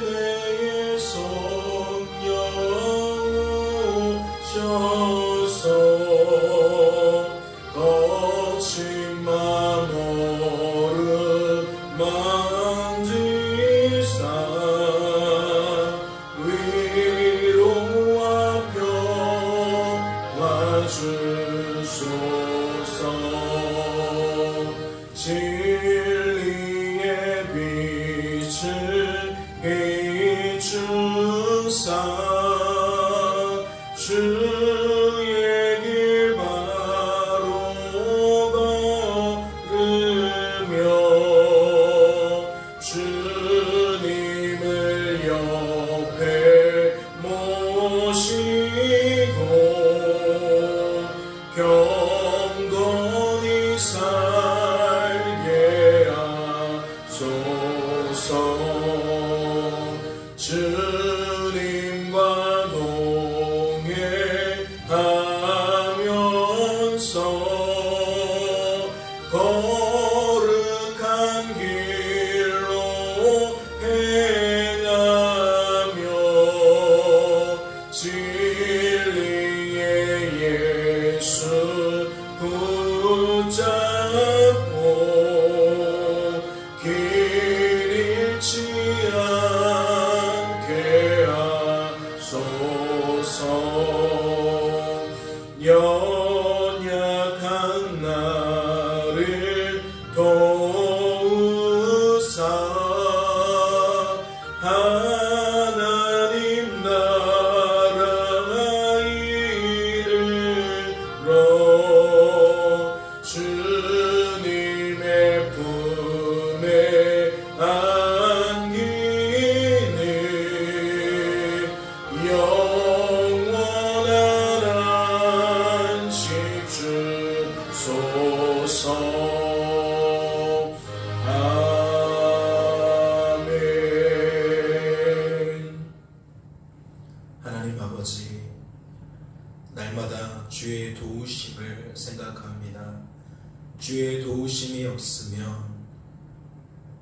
은혜의 성령 오셔서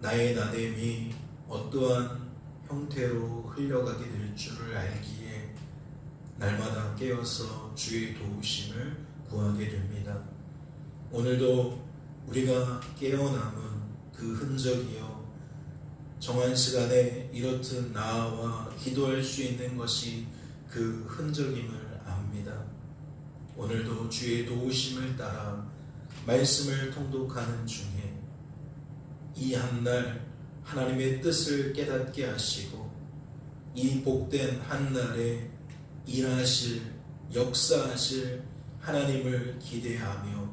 나의 나됨이 어떠한 형태로 흘러가게 될 줄을 알기에 날마다 깨어서 주의 도우심을 구하게 됩니다. 오늘도 우리가 깨어남은 그 흔적이요. 정한 시간에 이렇듯 나와 기도할 수 있는 것이 그 흔적임을 압니다. 오늘도 주의 도우심을 따라 말씀을 통독하는 중에 이 한 날 하나님의 뜻을 깨닫게 하시고 이 복된 한 날에 일하실 역사하실 하나님을 기대하며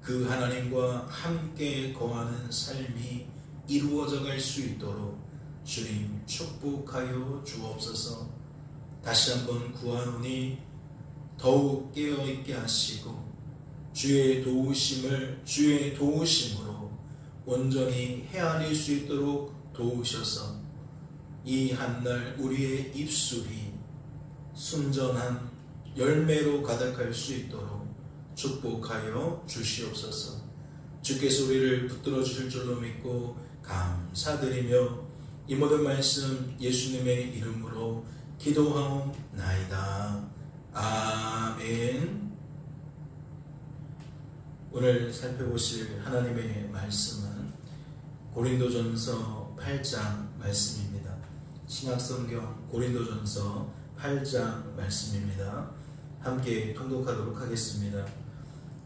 그 하나님과 함께 거하는 삶이 이루어져 갈 수 있도록 주님 축복하여 주옵소서. 다시 한번 구하노니 더욱 깨어있게 하시고 주의 도우심을 주의 도우심으로 온전히 헤아릴 수 있도록 도우셔서 이 한날 우리의 입술이 순전한 열매로 가득할 수 있도록 축복하여 주시옵소서. 주께서 우리를 붙들어 주실 줄로 믿고 감사드리며 이 모든 말씀 예수님의 이름으로 기도하옵나이다. 아멘. 오늘 살펴보실 하나님의 말씀은 고린도전서 8장 말씀입니다. 신약성경 고린도전서 8장 말씀입니다. 함께 통독하도록 하겠습니다.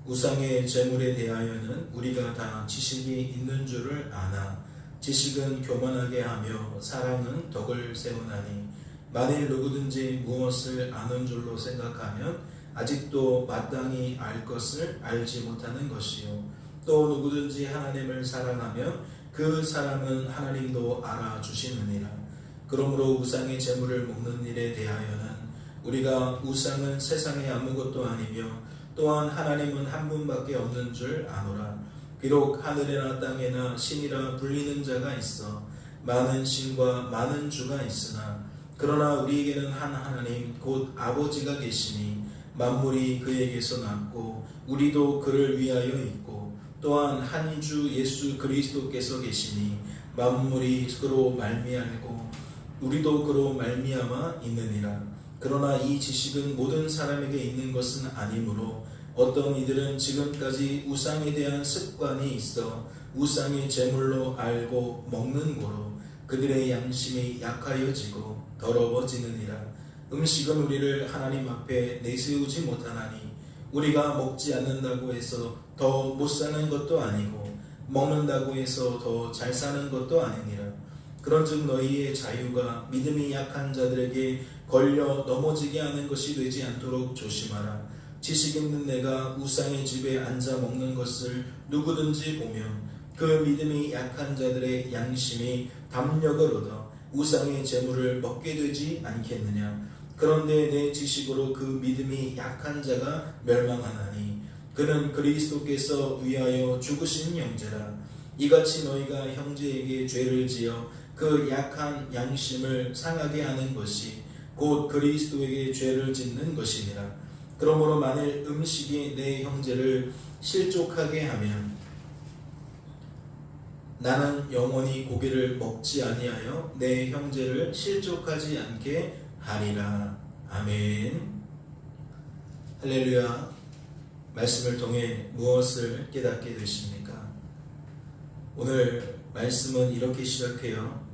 우상의 재물에 대하여는 우리가 다 지식이 있는 줄을 아나 지식은 교만하게 하며 사랑은 덕을 세우나니 만일 누구든지 무엇을 아는 줄로 생각하면 아직도 마땅히 알 것을 알지 못하는 것이요 또 누구든지 하나님을 사랑하면 그 사람은 하나님도 알아주시느니라. 그러므로 우상의 재물을 먹는 일에 대하여는 우리가 우상은 세상에 아무것도 아니며 또한 하나님은 한 분밖에 없는 줄 아노라. 비록 하늘이나 땅에나 신이라 불리는 자가 있어 많은 신과 많은 주가 있으나 그러나 우리에게는 한 하나님 곧 아버지가 계시니 만물이 그에게서 났고 우리도 그를 위하여 있고 또한 한 주 예수 그리스도께서 계시니 만물이 그로 말미암고 우리도 그로 말미암아 있느니라. 그러나 이 지식은 모든 사람에게 있는 것은 아니므로 어떤 이들은 지금까지 우상에 대한 습관이 있어 우상의 제물로 알고 먹는 고로 그들의 양심이 약하여지고 더러워지느니라. 음식은 우리를 하나님 앞에 내세우지 못하나니 우리가 먹지 않는다고 해서 더 못 사는 것도 아니고 먹는다고 해서 더 잘 사는 것도 아니니라. 그런즉 너희의 자유가 믿음이 약한 자들에게 걸려 넘어지게 하는 것이 되지 않도록 조심하라. 지식 있는 내가 우상의 집에 앉아 먹는 것을 누구든지 보면 그 믿음이 약한 자들의 양심이 담력을 얻어 우상의 재물을 먹게 되지 않겠느냐. 그런데 내 지식으로 그 믿음이 약한 자가 멸망하나니 그는 그리스도께서 위하여 죽으신 형제라 이같이 너희가 형제에게 죄를 지어 그 약한 양심을 상하게 하는 것이 곧 그리스도에게 죄를 짓는 것이니라 그러므로 만일 음식이 내 형제를 실족하게 하면 나는 영원히 고기를 먹지 아니하여 내 형제를 실족하지 않게 하리라. 아멘. 할렐루야. 말씀을 통해 무엇을 깨닫게 되십니까? 오늘 말씀은 이렇게 시작해요.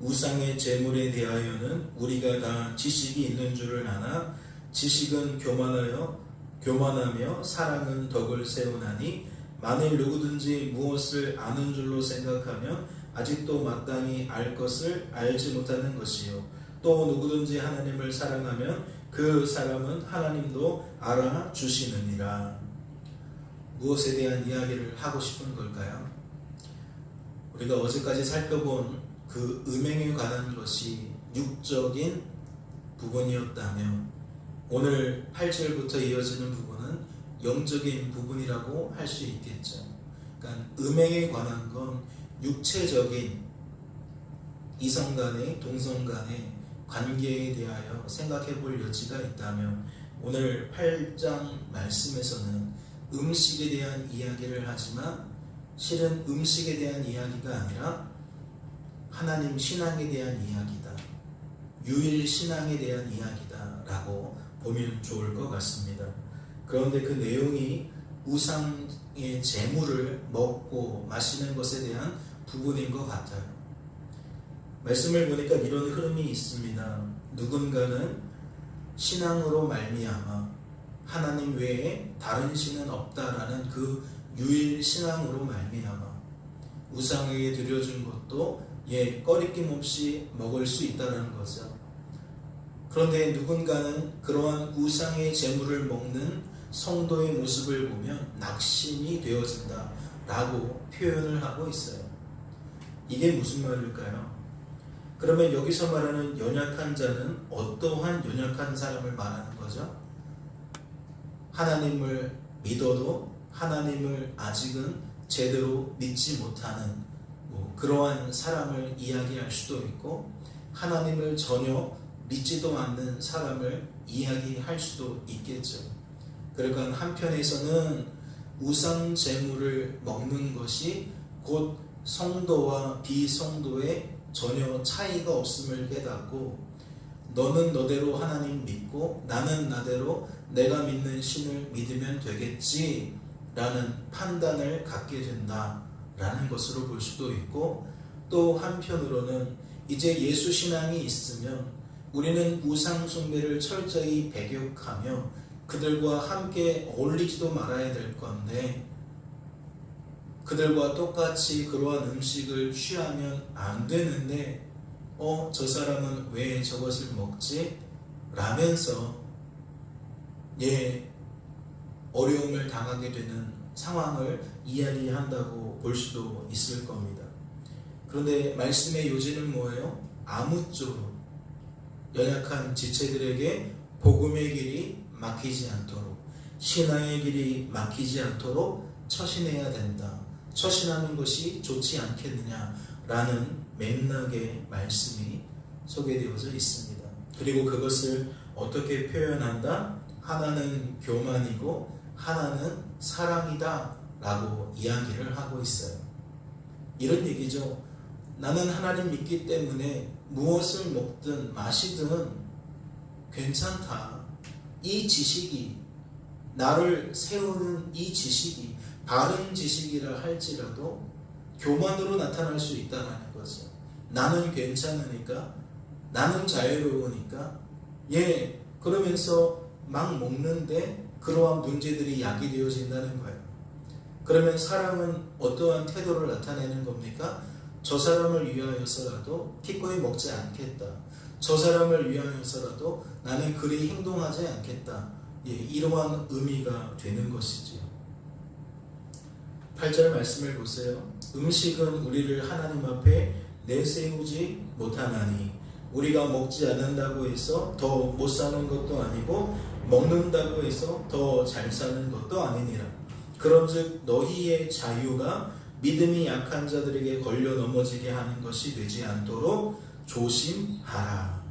우상의 재물에 대하여는 우리가 다 지식이 있는 줄을 아나 지식은 교만하여 교만하며 사랑은 덕을 세우나니 만일 누구든지 무엇을 아는 줄로 생각하면 아직도 마땅히 알 것을 알지 못하는 것이요 또 누구든지 하나님을 사랑하면 그 사람은 하나님도 알아 주시느니라 무엇에 대한 이야기를 하고 싶은 걸까요? 우리가 어제까지 살펴본 그 음행에 관한 것이 육적인 부분이었다면 오늘 8절부터 이어지는 부분은 영적인 부분이라고 할 수 있겠죠. 그러니까 음행에 관한 건 육체적인 이성 간의 동성 간의 관계에 대하여 생각해 볼 여지가 있다면 오늘 8장 말씀에서는 음식에 대한 이야기를 하지만 실은 음식에 대한 이야기가 아니라 하나님 신앙에 대한 이야기다. 유일 신앙에 대한 이야기다. 라고 보면 좋을 것 같습니다. 그런데 그 내용이 우상의 재물을 먹고 마시는 것에 대한 부분인 것 같아요. 말씀을 보니까 이런 흐름이 있습니다. 누군가는 신앙으로 말미암아 하나님 외에 다른 신은 없다라는 그 유일 신앙으로 말미암아 우상에게 드려준 것도 예 꺼리낌 없이 먹을 수 있다는 거죠. 그런데 누군가는 그러한 우상의 재물을 먹는 성도의 모습을 보면 낙심이 되어진다 라고 표현을 하고 있어요. 이게 무슨 말일까요? 그러면 여기서 말하는 연약한 자는 어떠한 연약한 사람을 말하는 거죠? 하나님을 믿어도 하나님을 아직은 제대로 믿지 못하는 뭐 그러한 사람을 이야기할 수도 있고 하나님을 전혀 믿지도 않는 사람을 이야기할 수도 있겠죠. 그러니까 한편에서는 우상 제물을 먹는 것이 곧 성도와 비성도의 전혀 차이가 없음을 깨닫고 너는 너대로 하나님 믿고 나는 나대로 내가 믿는 신을 믿으면 되겠지 라는 판단을 갖게 된다 라는 것으로 볼 수도 있고 또 한편으로는 이제 예수 신앙이 있으면 우리는 우상 숭배를 철저히 배격하며 그들과 함께 어울리지도 말아야 될 건데 그들과 똑같이 그러한 음식을 취하면 안 되는데 어, 저 사람은 왜 저것을 먹지? 라면서 예, 어려움을 당하게 되는 상황을 이야기한다고 볼 수도 있을 겁니다. 그런데 말씀의 요지는 뭐예요? 아무쪼록 연약한 지체들에게 복음의 길이 막히지 않도록 신앙의 길이 막히지 않도록 처신해야 된다. 처신하는 것이 좋지 않겠느냐라는 맥락의 말씀이 소개되어져 있습니다. 그리고 그것을 어떻게 표현한다? 하나는 교만이고 하나는 사랑이다 라고 이야기를 하고 있어요. 이런 얘기죠. 나는 하나님 믿기 때문에 무엇을 먹든 마시든 괜찮다. 이 지식이 나를 세우는 이 지식이 바른 지식이라 할지라도 교만으로 나타날 수 있다는 거죠. 나는 괜찮으니까 나는 자유로우니까 예 그러면서 막 먹는데 그러한 문제들이 약이 되어진다는 거예요. 그러면 사람은 어떠한 태도를 나타내는 겁니까? 저 사람을 위하여서라도 기꺼이 먹지 않겠다. 저 사람을 위하여서라도 나는 그리 행동하지 않겠다. 예, 이러한 의미가 되는 것이지요. 8절 말씀을 보세요. 음식은 우리를 하나님 앞에 내세우지 못하나니 우리가 먹지 않는다고 해서 더 못 사는 것도 아니고 먹는다고 해서 더 잘 사는 것도 아니니라. 그런즉 너희의 자유가 믿음이 약한 자들에게 걸려 넘어지게 하는 것이 되지 않도록 조심하라.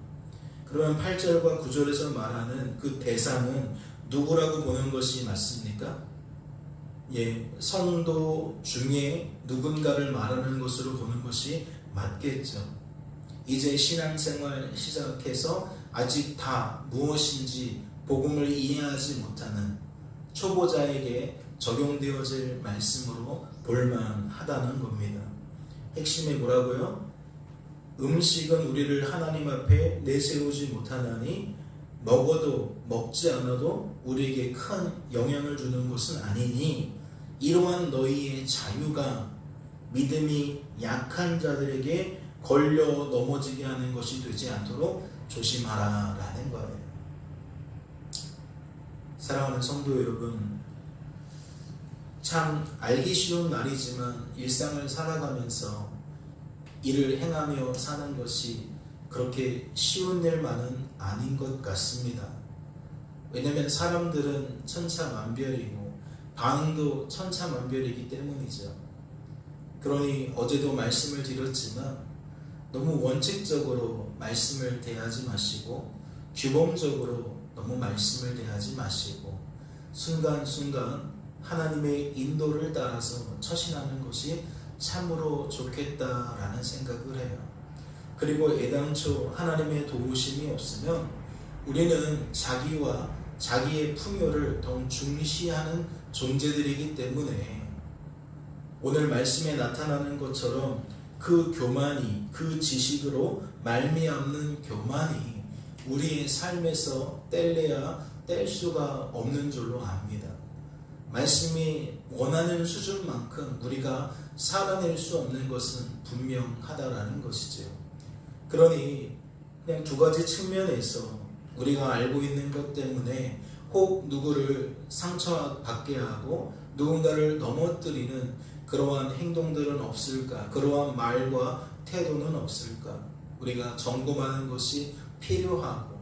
그러면 8절과 9절에서 말하는 그 대상은 누구라고 보는 것이 맞습니까? 예, 성도 중에 누군가를 말하는 것으로 보는 것이 맞겠죠. 이제 신앙생활 시작해서 아직 다 무엇인지 복음을 이해하지 못하는 초보자에게 적용되어질 말씀으로 볼만하다는 겁니다. 핵심이 뭐라고요? 음식은 우리를 하나님 앞에 내세우지 못하나니 먹어도 먹지 않아도 우리에게 큰 영향을 주는 것은 아니니 이러한 너희의 자유가 믿음이 약한 자들에게 걸려 넘어지게 하는 것이 되지 않도록 조심하라 라는 거예요. 사랑하는 성도 여러분, 참 알기 쉬운 말이지만 일상을 살아가면서 일을 행하며 사는 것이 그렇게 쉬운 일만은 아닌 것 같습니다. 왜냐하면 사람들은 천차만별이고 반응도 천차만별이기 때문이죠. 그러니 어제도 말씀을 드렸지만 너무 원칙적으로 말씀을 대하지 마시고 규범적으로 너무 말씀을 대하지 마시고 순간순간 하나님의 인도를 따라서 처신하는 것이 참으로 좋겠다라는 생각을 해요. 그리고 애당초 하나님의 도우심이 없으면 우리는 자기와 자기의 풍요를 더 중시하는 존재들이기 때문에 오늘 말씀에 나타나는 것처럼 그 교만이 그 지식으로 말미암는 교만이 우리의 삶에서 뗄래야 뗄 수가 없는 줄로 압니다. 말씀이 원하는 수준만큼 우리가 살아낼 수 없는 것은 분명하다라는 것이죠. 그러니 그냥 두 가지 측면에서 우리가 알고 있는 것 때문에 혹 누구를 상처받게 하고 누군가를 넘어뜨리는 그러한 행동들은 없을까? 그러한 말과 태도는 없을까? 우리가 점검하는 것이 필요하고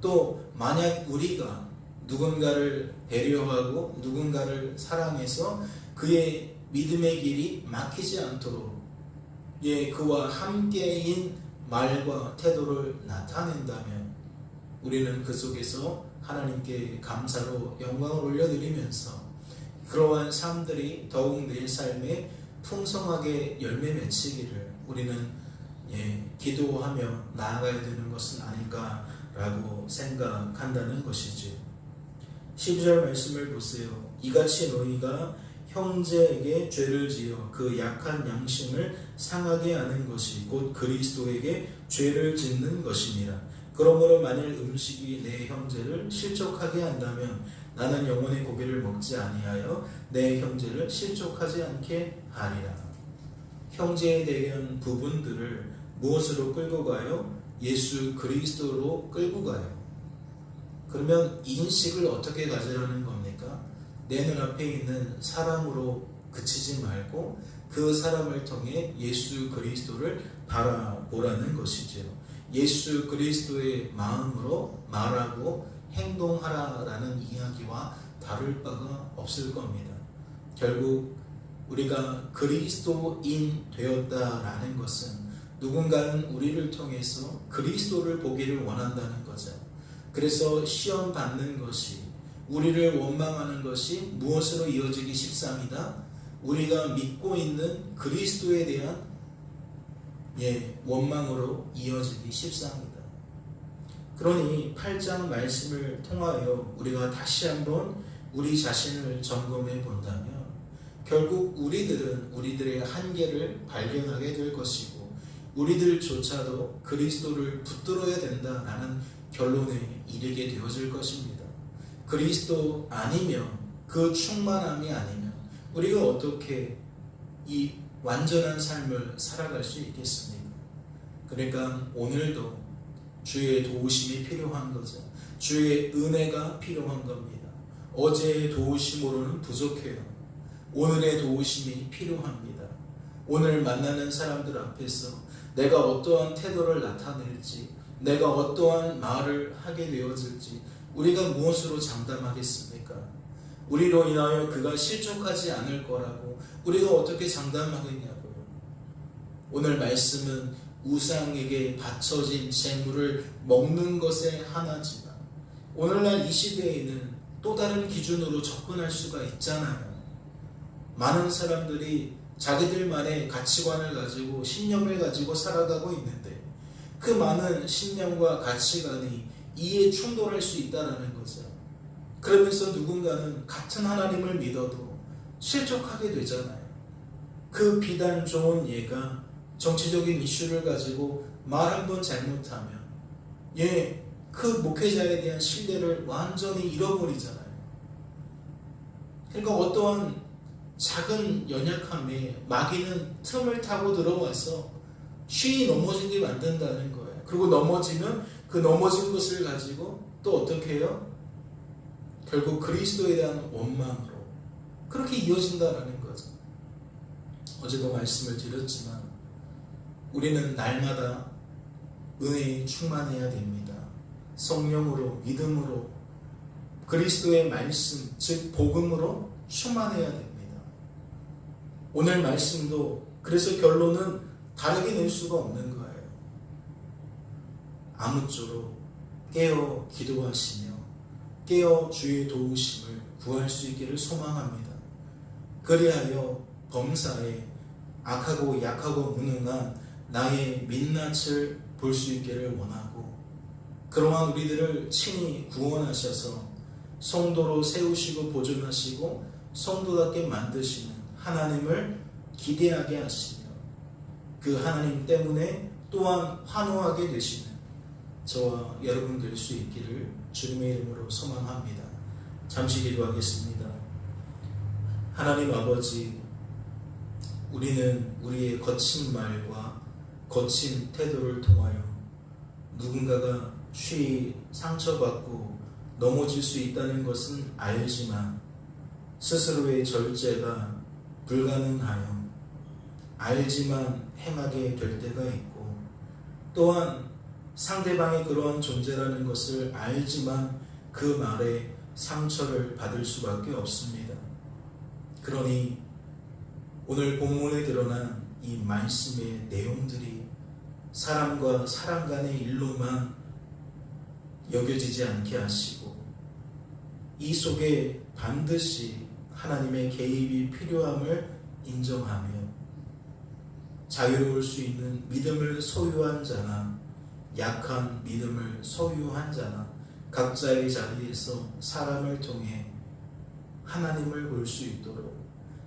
또 만약 우리가 누군가를 배려하고 누군가를 사랑해서 그의 믿음의 길이 막히지 않도록 예, 그와 함께인 말과 태도를 나타낸다면 우리는 그 속에서 하나님께 감사로 영광을 올려드리면서 그러한 삶들이 더욱 내 삶에 풍성하게 열매 맺히기를 우리는 예, 기도하며 나아가야 되는 것은 아닐까라고 생각한다는 것이지. 12절 말씀을 보세요. 이같이 너희가 형제에게 죄를 지어 그 약한 양심을 상하게 하는 것이 곧 그리스도에게 죄를 짓는 것이니라. 그러므로 만일 음식이 내 형제를 실족하게 한다면 나는 영혼의 고기를 먹지 아니하여 내 형제를 실족하지 않게 하리라. 형제에 대한 부분들을 무엇으로 끌고 가요? 예수 그리스도로 끌고 가요. 그러면 인식을 어떻게 가지라는 겁니까? 내 눈앞에 있는 사람으로 그치지 말고 그 사람을 통해 예수 그리스도를 바라보라는 것이죠. 예수 그리스도의 마음으로 말하고 행동하라라는 이야기와 다를 바가 없을 겁니다. 결국 우리가 그리스도인 되었다라는 것은 누군가는 우리를 통해서 그리스도를 보기를 원한다는 거죠. 그래서 시험 받는 것이 우리를 원망하는 것이 무엇으로 이어지기 십상이다? 우리가 믿고 있는 그리스도에 대한 예, 원망으로 이어지기 십상이다. 그러니 8장 말씀을 통하여 우리가 다시 한번 우리 자신을 점검해 본다면 결국 우리들은 우리들의 한계를 발견하게 될 것이고 우리들조차도 그리스도를 붙들어야 된다라는 결론에 이르게 되어질 것입니다. 그리스도 아니면 그 충만함이 아니면 우리가 어떻게 이 완전한 삶을 살아갈 수 있겠습니까? 그러니까 오늘도 주의 도우심이 필요한 거죠. 주의 은혜가 필요한 겁니다. 어제의 도우심으로는 부족해요. 오늘의 도우심이 필요합니다. 오늘 만나는 사람들 앞에서 내가 어떠한 태도를 나타낼지, 내가 어떠한 말을 하게 되어질지, 우리가 무엇으로 장담하겠습니까? 우리로 인하여 그가 실족하지 않을 거라고 우리가 어떻게 장담하겠냐고요. 오늘 말씀은 우상에게 바쳐진 재물을 먹는 것에 하나지만 오늘날 이 시대에는 또 다른 기준으로 접근할 수가 있잖아요. 많은 사람들이 자기들만의 가치관을 가지고 신념을 가지고 살아가고 있는데 그 많은 신념과 가치관이 이에 충돌할 수 있다는 거죠. 그러면서 누군가는 같은 하나님을 믿어도 실족하게 되잖아요. 그 비단 좋은 예가 정치적인 이슈를 가지고 말 한 번 잘못하면 예, 그 목회자에 대한 신뢰를 완전히 잃어버리잖아요. 그러니까 어떠한 작은 연약함에 마귀는 틈을 타고 들어와서 쉬이 넘어지게 만든다는 거예요. 그리고 넘어지면 그 넘어진 것을 가지고 또 어떻게 해요? 결국 그리스도에 대한 원망으로 그렇게 이어진다라는 거죠. 어제도 말씀을 드렸지만 우리는 날마다 은혜에 충만해야 됩니다. 성령으로 믿음으로 그리스도의 말씀 즉 복음으로 충만해야 됩니다. 오늘 말씀도 그래서 결론은 다르게 낼 수가 없는 거예요. 아무쪼록 깨어 기도하시며 깨어 주의 도우심을 구할 수 있기를 소망합니다. 그리하여 범사에 악하고 약하고 무능한 나의 민낯을 볼 수 있기를 원하고 그러한 우리들을 친히 구원하셔서 성도로 세우시고 보존하시고 성도답게 만드시는 하나님을 기대하게 하시며 그 하나님 때문에 또한 환호하게 되시는 저와 여러분 될 수 있기를 주님의 이름으로 소망합니다. 잠시 기도하겠습니다. 하나님 아버지, 우리는 우리의 거친 말과 거친 태도를 통하여 누군가가 쉬이 상처받고 넘어질 수 있다는 것은 알지만 스스로의 절제가 불가능하여 알지만 행하게 될 때가 있고 또한 상대방이 그러한 존재라는 것을 알지만 그 말에 상처를 받을 수밖에 없습니다. 그러니 오늘 본문에 드러난 이 말씀의 내용들이 사람과 사람 간의 일로만 여겨지지 않게 하시고 이 속에 반드시 하나님의 개입이 필요함을 인정하며 자유로울 수 있는 믿음을 소유한 자나 약한 믿음을 소유한 자나 각자의 자리에서 사람을 통해 하나님을 볼 수 있도록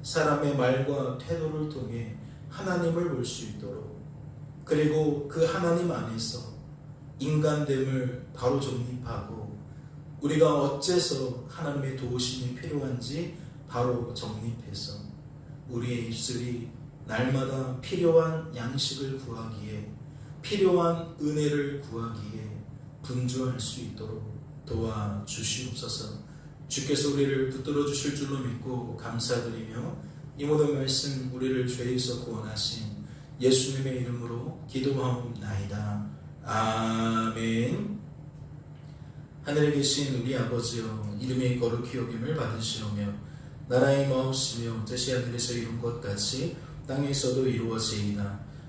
사람의 말과 태도를 통해 하나님을 볼 수 있도록 그리고 그 하나님 안에서 인간됨을 바로 정립하고 우리가 어째서 하나님의 도우심이 필요한지 바로 정립해서 우리의 입술이 날마다 필요한 양식을 구하기에 필요한 은혜를 구하기에 분주할 수 있도록 도와 주시옵소서. 주께서 우리를 붙들어 주실 줄로 믿고 감사드리며 이 모든 말씀 우리를 죄에서 구원하신 예수님의 이름으로 기도하옵나이다. 아멘. 하늘에 계신 우리 아버지여 이름이 거룩히 여김을 받으시오며 나라의 마옵시며 뜻이 하늘에서 이룬 것 같이 땅에서도 이루어지이다.